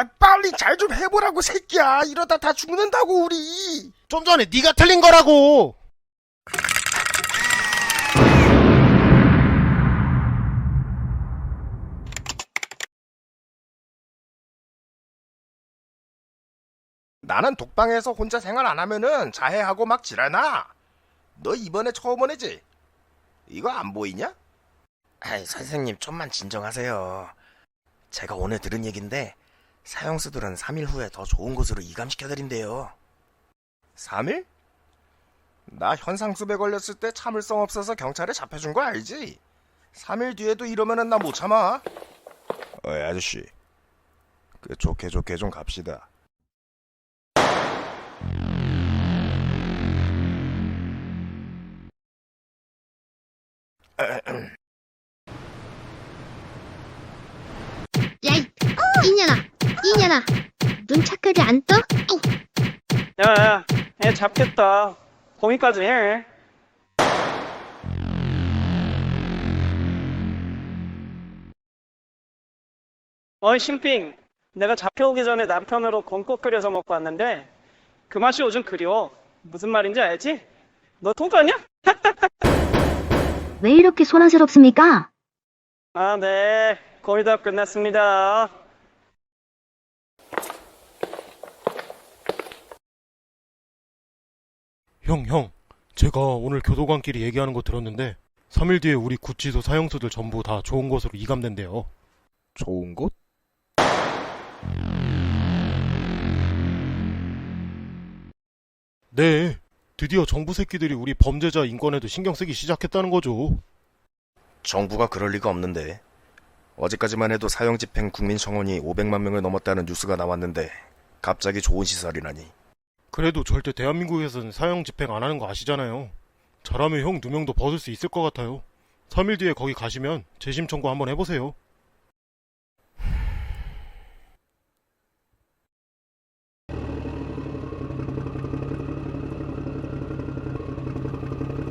아, 빨리 잘 좀 해보라고 새끼야. 이러다 다 죽는다고 우리. 좀 전에 네가 틀린 거라고. 나는 독방에서 혼자 생활 안 하면은 자해하고 막 지랄나. 너 이번에 처음 오네지? 이거 안 보이냐? 아이 선생님 좀만 진정하세요. 제가 오늘 들은 얘긴데 사형수들은 3일 후에 더 좋은 곳으로 이감시켜드린대요. 3일? 나 현상수배 걸렸을 때 참을성 없어서 경찰에 잡혀준 거 알지? 3일 뒤에도 이러면은 나 못 참아. 어이 아저씨, 그 좋게 좋게 좀 갑시다. 야이 이년아 이년아 눈차까지 안 떠? 야야 애 잡겠다 거기까지 해 어이 심핑 내가 잡혀오기 전에 남편으로 곰국 끓여서 먹고 왔는데 그 맛이 요즘 그리워 무슨 말인지 알지? 너 통과냐? 왜 이렇게 소란스럽습니까? 아네 거의 다 끝났습니다 형, 형. 제가 오늘 교도관끼리 얘기하는 거 들었는데 3일 뒤에 우리 구치소 사형수들 전부 다 좋은 곳으로 이감된대요. 좋은 곳? 네. 드디어 정부 새끼들이 우리 범죄자 인권에도 신경 쓰기 시작했다는 거죠. 정부가 그럴 리가 없는데. 어제까지만 해도 사형 집행 국민 청원이 500만 명을 넘었다는 뉴스가 나왔는데 갑자기 좋은 시설이라니. 그래도 절대 대한민국에서는 사형 집행 안 하는 거 아시잖아요. 잘하면 형 두 명도 벗을 수 있을 것 같아요. 3일 뒤에 거기 가시면 재심 청구 한번 해보세요.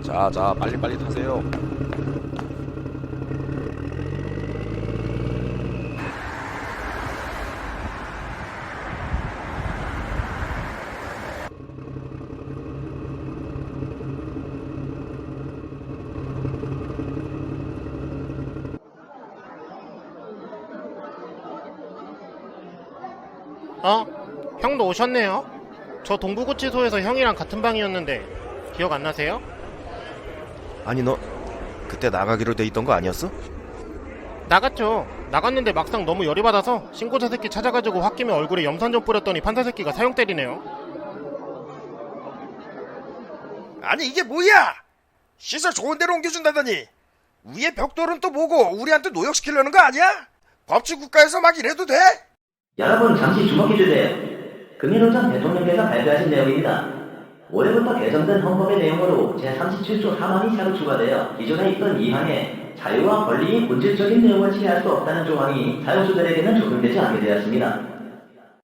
자, 자, 빨리빨리 타세요. 어? 형도 오셨네요. 저 동부구치소에서 형이랑 같은 방이었는데 기억 안 나세요? 아니, 너 그때 나가기로 돼 있던 거 아니었어? 나갔죠. 나갔는데 막상 너무 열이 받아서 신고자 새끼 찾아가지고 홧김에 얼굴에 염산 좀 뿌렸더니 판사 새끼가 사형 때리네요. 아니, 이게 뭐야? 시설 좋은 데로 옮겨준다더니 위에 벽돌은 또 뭐고 우리한테 노역시키려는 거 아니야? 법치 국가에서 막 이래도 돼? 여러분 잠시 주목해주세요. 전 대통령께서 발표하신 내용입니다. 올해부터 개정된 헌법의 내용으로 제37조 3항이 새로 추가되어 기존에 있던 2항에 자유와 권리의 본질적인 내용을 취할 수 없다는 조항이 사용수들에게는 적용되지 않게 되었습니다.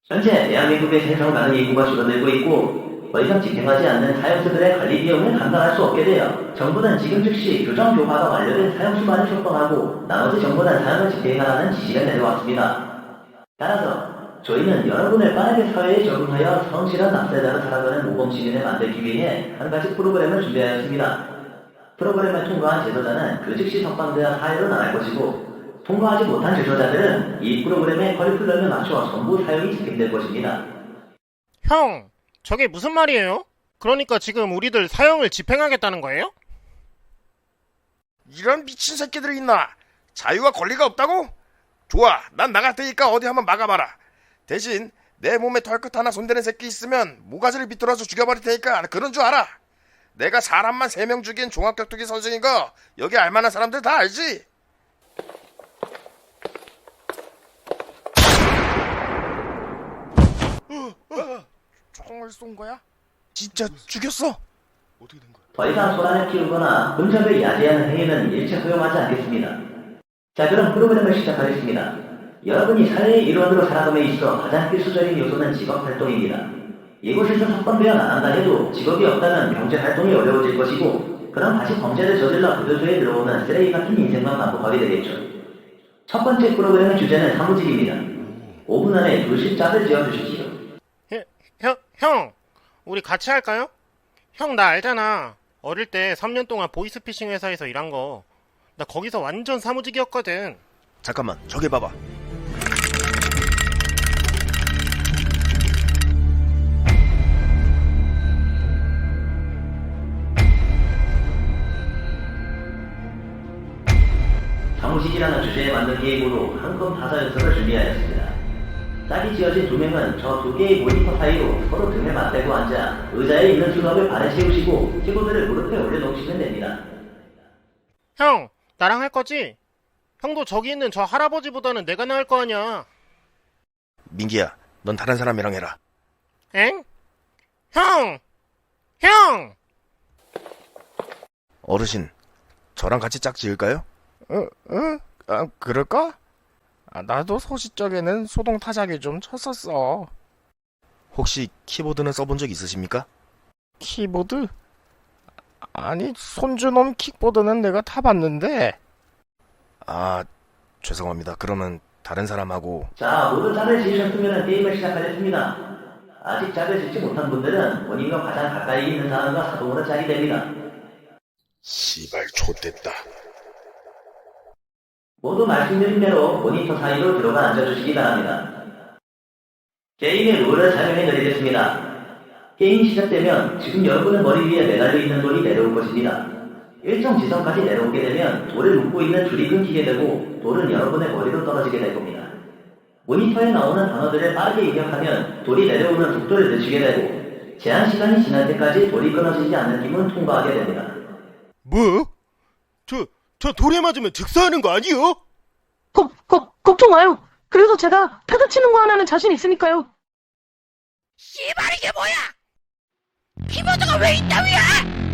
현재 대한민국의 생성 가능 인구가 줄어들고 있고 더 이상 집행하지 않는 사용수들의 관리 비용을 감당할 수 없게 되어 정부는 지금 즉시 규정 교화가 완료된 사용수만을 적방하고 나머지 정부는 사용을 집행하라는 지시를 내려왔습니다. 따라서 저희는 여러분을 빠르게 사회에 적응하여 성실한 납세자로 살아가는 모범 시민을 만들기 위해 한 가지 프로그램을 준비하였습니다. 프로그램을 통과한 제도자는 그 즉시 석방되어 사회로 나갈 것이고 통과하지 못한 제도자들은 이 프로그램의 커리큘럼에 맞춰 전부 사용이 집행될 것입니다. 형, 저게 무슨 말이에요? 그러니까 지금 우리들 사형을 집행하겠다는 거예요? 이런 미친 새끼들이 있나? 자유와 권리가 없다고? 좋아, 난 나갈 테니까 어디 한번 막아봐라. 대신 내 몸에 털끝 하나 손대는 새끼 있으면 모가지를 비틀어서 죽여버릴 테니까 그런 줄 알아. 내가 사람만 세 명 죽인 종합격투기 선수인 거 여기 알만한 사람들 다 알지? 총을 쏜 거야? 진짜 죽였어? 어떻게 된 거야? 더 이상 소란을 키우거나 공작을 야기하는 행위는 일체 허용하지 않겠습니다. 자 그럼 프로그램을 시작하겠습니다. 여러분이 사회의 일원으로 살아감에 있어 가장 필수적인 요소는 직업 활동입니다. 이곳에서 석방되어 나간다 해도 직업이 없다면 경제 활동이 어려워질 것이고 그럼 다시 범죄를 저질러 교도소에 들어오는 쓰레기 같은 인생만 반복하게 되겠죠. 첫 번째 프로그램의 주제는 사무직입니다. 5분 안에 두식 짝을 지어 주십시오. 형, 형, 우리 같이 할까요? 형, 나 알잖아. 어릴 때 3년 동안 보이스피싱 회사에서 일한 거. 나 거기서 완전 사무직이었거든. 잠깐만 저기 봐봐 정식이라는 주제에 맞는 게임으로 한컴 타사 연습을 준비하였습니다. 짝이 지어진 두 명은 저 두 개의 모니터 사이로 서로 등을 맞대고 앉아 의자에 있는 수갑을 발에 채우시고 키보드를 무릎에 올려놓으시면 됩니다. 형, 나랑 할 거지? 형도 저기 있는 저 할아버지보다는 내가 나을 거 아니야. 민기야 넌 다른 사람이랑 해라 엥? 형! 형! 어르신 저랑 같이 짝 지을까요? 응? 응? 아, 그럴까? 아, 나도 소시 적에는 소동 타자기 좀 쳤었어 혹시 키보드는 써본 적 있으십니까? 키보드? 아니 손주놈 킥보드는 내가 타봤는데 아 죄송합니다 그러면 다른 사람하고 자, 모두 짝을 지으셨으면 게임을 시작하겠습니다. 아직 짝을 짓지 못한 분들은 본인과 가장 가까이 있는 사람과 자동으로 짝이 됩니다. 씨발 좆됐다 모두 말씀드린 대로 모니터 사이로 들어가 앉아주시기 바랍니다. 게임의 룰을 설명해 드리겠습니다. 게임 시작되면 지금 여러분의 머리 위에 매달려 있는 돌이 내려올 것입니다. 일정 지점까지 내려오게 되면 돌을 묶고 있는 줄이 끊기게 되고 돌은 여러분의 머리로 떨어지게 될 겁니다. 모니터에 나오는 단어들을 빠르게 입력하면 돌이 내려오는 속도를 늦추게 되고 제한 시간이 지날 때까지 돌이 끊어지지 않는 팀은 통과하게 됩니다. 뭐? 저, 저 돌에 맞으면 즉사하는 거 아니요? 걱, 걱, 걱정 마요. 그래도 제가 패드 치는 거 하나는 자신 있으니까요. 씨발 이게 뭐야? 키보드가 왜 있다위야?